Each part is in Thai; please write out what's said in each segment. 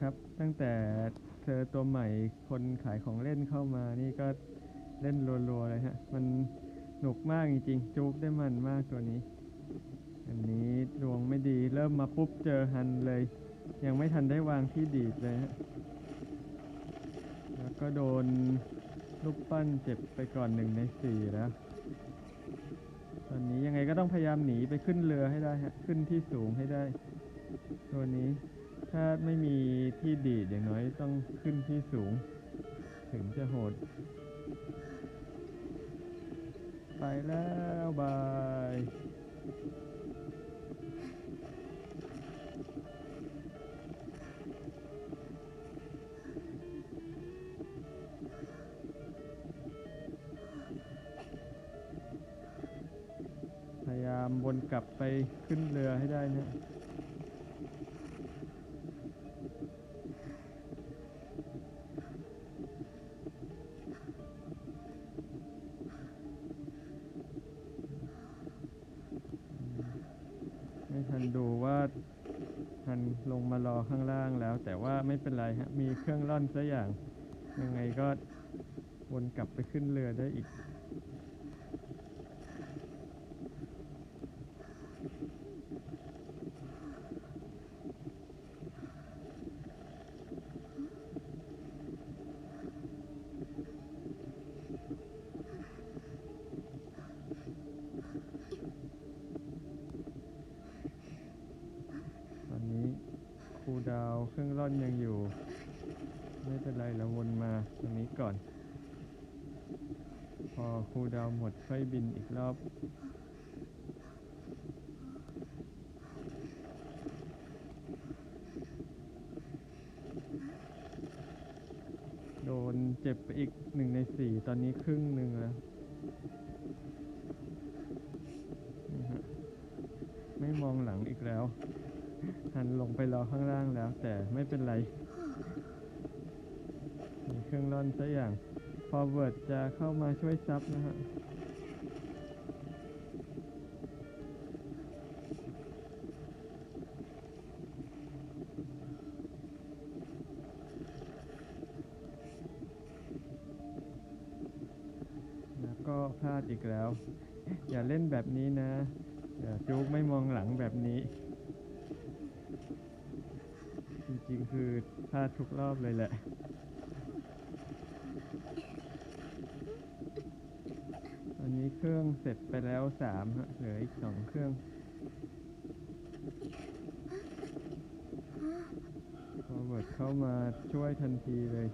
ครับ ตั้งแต่เจอตัวใหม่คนขายของเล่นเข้ามานี่ก็เล่นรัวๆเลยฮะ มันหนุกมากจริงๆจูบได้มันมากตัวนี้ อันนี้ดวงไม่ดีเริ่มมาปุ๊บเจอฮันเลย ยังไม่ทันได้วางที่ดีดเลยฮะ แล้วก็โดนลูกปั้นเจ็บไปก่อนหนึ่งในสี่แล้ว ตอนนี้ยังไงก็ต้องพยายามหนีไปขึ้นเรือให้ได้ฮะ ขึ้นที่สูงให้ได้ ตัวนี้ ถ้าไม่มีที่ดีดอย่างน้อยต้องขึ้นที่สูง ถึงจะโหด ไปแล้วบายพยายามวนกลับไปขึ้นเรือให้ได้นะ ไม่ทันดูว่าทัน ลงมารอข้างล่างแล้ว แต่ว่าไม่เป็นไรฮะมีเครื่องร่อนสักอย่างยังไงก็วนกลับไปขึ้นเรือได้อีก ตอนนี้ครู ดาวเครื่องร่อนยังอยู่ ไม่เป็นไรเราวนมาตรงนี้ก่อน พอครูดาวหมดค่อยบินอีกรอบโดนเจ็บไปอีกหนึ่งในสี่ตอนนี้ครึ่งหนึ่งแล้วไม่มองหลังอีกแล้ว หันลงไปรอข้างล่างแล้ว แต่ไม่เป็นไร มีเครื่องร่อนซะอย่าง พอเวิร์ดจะเข้ามาช่วยซับนะฮะแล้วก็พลาดอีกแล้ว อย่าเล่นแบบนี้นะอย่าจุกไม่มองหลังแบบนี้ จริงๆ คือพลาดทุกรอบเลยแหละ ตอนนี้เครื่องเสร็จไปแล้วสามฮะเหลืออีกสองเครื่องพอเวิร์ดเข้ามาช่วยทันทีเลย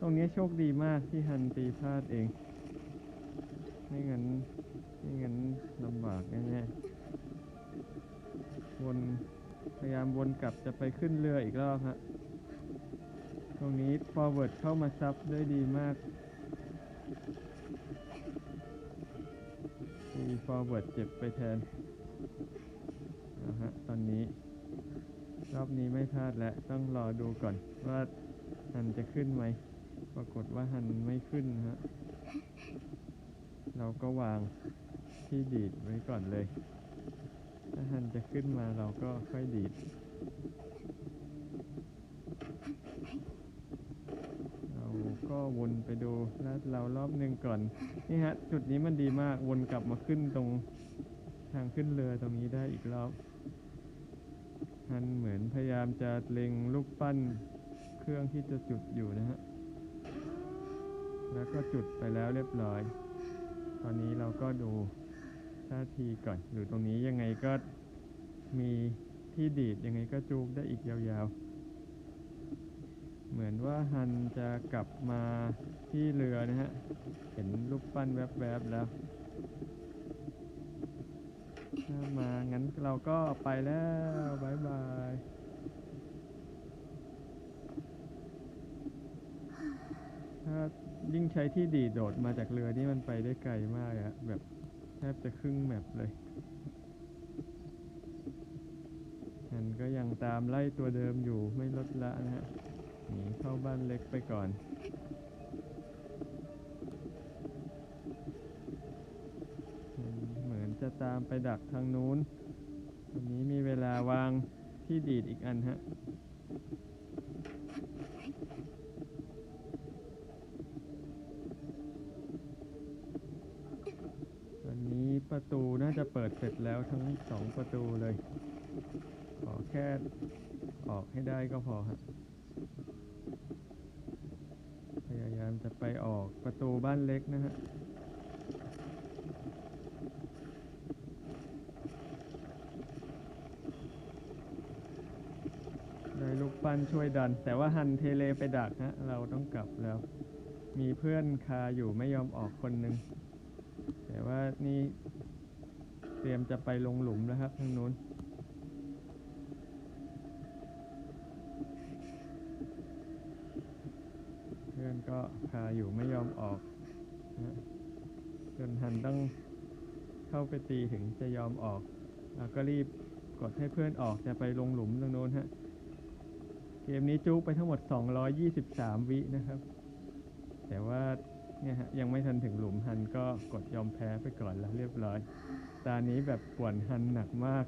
ตรงนี้โชคดีมากที่ฮันตีพลาดเอง ไม่งั้น ไม่งั้นลำบากแน่ๆวน ยายามวนกลับจะไปขึ้นเรืออีกรอบฮะ ตรงนี้ forward เข้ามาซับได้ดีมากมี forward เจ็บไปแทนนะฮะตอนนี้ รอบนี้ไม่พลาดแล้ว ต้องรอดูก่อนว่าฮันจะขึ้นไหม ปรากฏว่าฮันไม่ขึ้นฮะ เราก็วางที่ดีดไว้ก่อนเลย ถ้าฮันจะขึ้นมาเราก็ค่อยดีดเราก็วนไปดูลาดเรารอบหนึ่งก่อน นี่ฮะ จุดนี้มันดีมากวนกลับมาขึ้นตรงทางขึ้นเรือตรงนี้ได้อีกรอบฮันเหมือนพยายามจะเล็งลูกปั้นเครื่องที่จะจุดอยู่นะฮะ แล้วก็จุดไปแล้วเรียบร้อย ตอนนี้เราก็ดูาทีก่อน อยู่ตรงนี้ยังไงก็มีที่ดีดยังไงก็จูกได้อีกยาวๆ เหมือนว่าฮันจะกลับมาที่เรือนะฮะ เห็นลูกปั้นแวบๆแล้ว ถ้ามางั้นเราก็ไปแล้วบายบายถ้ายิ่งใช้ที่ดีดโดดมาจากเรือนี่มันไปได้ไกลมากอะแบบ บจะครึ่งแมปเลยมันก็ยังตามไล่ตัวเดิมอยู่ไม่ลดละนะฮะหนีเข้าบ้านเล็กไปก่อนเหมือนจะตามไปดักทางนู้นวันนี้มีเวลาวางที่ดีดอีกอันฮะ ตอนนี้ ประตูน่าจะเปิดเสร็จแล้วทั้งสองประตูเลย ขอแค่ออกให้ได้ก็พอฮะพยายามจะไปออกประตูบ้านเล็กนะฮะได้ลูกปั้นช่วยดัน แต่ว่าฮันเทเลไปดักฮะ เราต้องกลับแล้ว มีเพื่อนคาอยู่ไม่ยอมออกคนหนึ่งแต่ว่านี่ รียมจะไปลงหลุมแล้วครับทางนู้นเพื่อนก็คาอยู่ไม่ยอมออกจนฮันต้องเข้าไปตีถึงจะยอมออกเราก็รีบกดให้เพื่อนออกจะไปลงหลุมตรงโน้นฮะ เกมนี้จุกไปทั้งหมด 223 วินะครับ แต่ว่าเนี่ยฮะยังไม่ทันถึงหลุมฮันก็กดยอมแพ้ไปก่อนแล้วเรียบร้อย ตานี้แบบป่วนฮันหนักมาก